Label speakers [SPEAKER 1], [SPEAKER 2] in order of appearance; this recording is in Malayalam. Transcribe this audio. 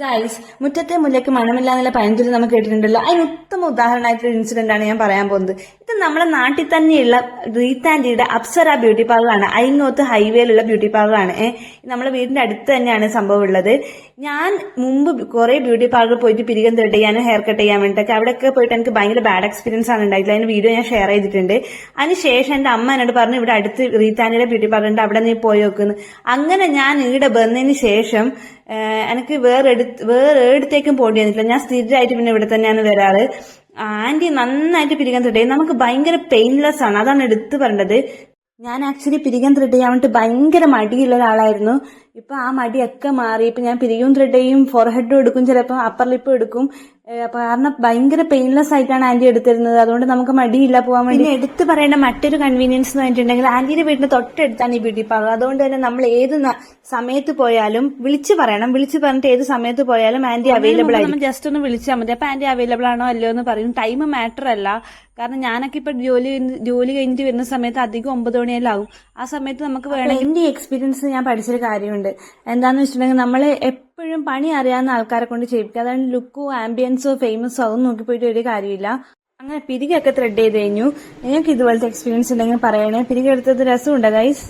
[SPEAKER 1] ഗൈസ് മുറ്റത്തെ മുല്ലയ്ക്ക് മണമില്ല എന്നുള്ള പഴഞ്ചൊല്ലി നമുക്ക് കേട്ടിട്ടുണ്ടല്ലോ. അതിന് ഉത്തമ ഉദാഹരണമായിട്ടൊരു ഇൻസിഡന്റ് ആണ് ഞാൻ പറയാൻ പോകുന്നത്. ഇത് നമ്മുടെ നാട്ടിൽ തന്നെയുള്ള റീത്താൻഡിയുടെ അപ്സര ബ്യൂട്ടി പാർലറാണ് അയിങ്ങോത്ത് ഹൈവേയിലുള്ള ബ്യൂട്ടി പാർലറാണ് നമ്മുടെ വീടിന്റെ അടുത്ത് തന്നെയാണ് സംഭവം ഉള്ളത്. ഞാൻ മുമ്പ് കുറെ ബ്യൂട്ടി പാർലർ പോയിട്ട് പിരികം ത്രെഡ് ചെയ്യാനും ഹെയർ കട്ട് ചെയ്യാൻ വേണ്ടിയിട്ടൊക്കെ അവിടെയൊക്കെ പോയിട്ട് എനിക്ക് ഭയങ്കര ബാഡ് എക്സ്പീരിയൻസ് ആണ് ഉണ്ടായിട്ടുള്ളത്. അതിന് വീഡിയോ ഞാൻ ഷെയർ ചെയ്തിട്ടുണ്ട്. അതിനുശേഷം എന്റെ അമ്മ എന്നോട് പറഞ്ഞു ഇവിടെ അടുത്ത് റീത്താൻഡിയുടെ ബ്യൂട്ടി പാർലർ ഉണ്ട്. അവിടെ നീ പോയി നോക്കുന്നു അങ്ങനെ ഞാൻ ഇവിടെ വന്നതിന് ശേഷം എനിക്ക് വേറെ എടുത്ത് വേറെ എടുത്തേക്കും പോകേണ്ടി വന്നിട്ടില്ല ഞാൻ സ്ഥിരമായിട്ട് പിന്നെ ഇവിടെ തന്നെയാണ് വരാറ്. ആന്റി നന്നായിട്ട് പിരികം തൊട്ടേ. നമുക്ക് ഭയങ്കര പെയിൻലെസ് ആണ്. അതാണ് എടുത്തു പറയേണ്ടത്. ഞാൻ ആക്ച്വലി പിരികം ത്രെഡ് ചെയ്യാൻ വേണ്ടി ഭയങ്കര മടിയുള്ള ഒരാളായിരുന്നു. ഇപ്പൊ ആ മടിയൊക്കെ മാറി. ഇപ്പൊ ഞാൻ പിരികും ത്രെഡ് ചെയ്യും ഫോർഹെഡും എടുക്കും. ചിലപ്പോൾ അപ്പർ ലിപ്പും എടുക്കും. കാരണം ഭയങ്കര പെയിൻലെസ് ആയിട്ടാണ് ആന്റി എടുത്തിരുന്നത്. അതുകൊണ്ട് നമുക്ക് മടിയില്ല പോകാൻ വേണ്ടി. എടുത്തു പറയേണ്ട മറ്റൊരു കൺവീനിയൻസ് എന്ന് പറഞ്ഞിട്ടുണ്ടെങ്കിൽ ആന്റിയുടെ വീടിന് തൊട്ടടുത്താണ് ഈ ബ്യൂട്ടി പാർലർ അതുകൊണ്ട് തന്നെ നമ്മൾ ഏത് സമയത്ത് പോയാലും വിളിച്ചു പറയണം. വിളിച്ചു പറഞ്ഞിട്ട് ഏത് സമയത്ത് പോയാലും ആന്റി അവൈലബിൾ ആയിരിക്കും. ജസ്റ്റ് ഒന്ന് വിളിച്ചാൽ മതി. അപ്പൊ ആന്റി അവൈലബിൾ ആണോ അല്ലയോ എന്ന് പറയും. ടൈം മാറ്റർ അല്ല. കാരണം ഞാനൊക്കെ ഇപ്പൊ ജോലി ജോലി കഴിഞ്ഞിട്ട് വരുന്ന സമയത്ത് അധികം ഒമ്പത് മണിയെല്ലാം ആവും ആ സമയത്ത് നമുക്ക് വേണമെങ്കിൽ എന്റെ എക്സ്പീരിയൻസ് ഞാൻ പഠിച്ചൊരു കാര്യമുണ്ട്. എന്താന്ന് വെച്ചിട്ടുണ്ടെങ്കിൽ നമ്മൾ എപ്പോഴും പണി അറിയാവുന്ന ആൾക്കാരെ കൊണ്ട് ചെയ്യിപ്പിക്കുക. അതായത് ലുക്കോ ആംബിയൻസോ ഫേമസോ അതൊന്നും നോക്കി പോയിട്ട് ഒരു കാര്യമില്ല. അങ്ങനെ പിരികൊക്കെ ത്രെഡ് ചെയ്ത് കഴിഞ്ഞു. നിങ്ങൾക്ക് ഇതുപോലത്തെ എക്സ്പീരിയൻസ് ഉണ്ടെങ്കിൽ പറയണേ. പിരികെടുത്തത് രസമുണ്ടോ ഗൈസ്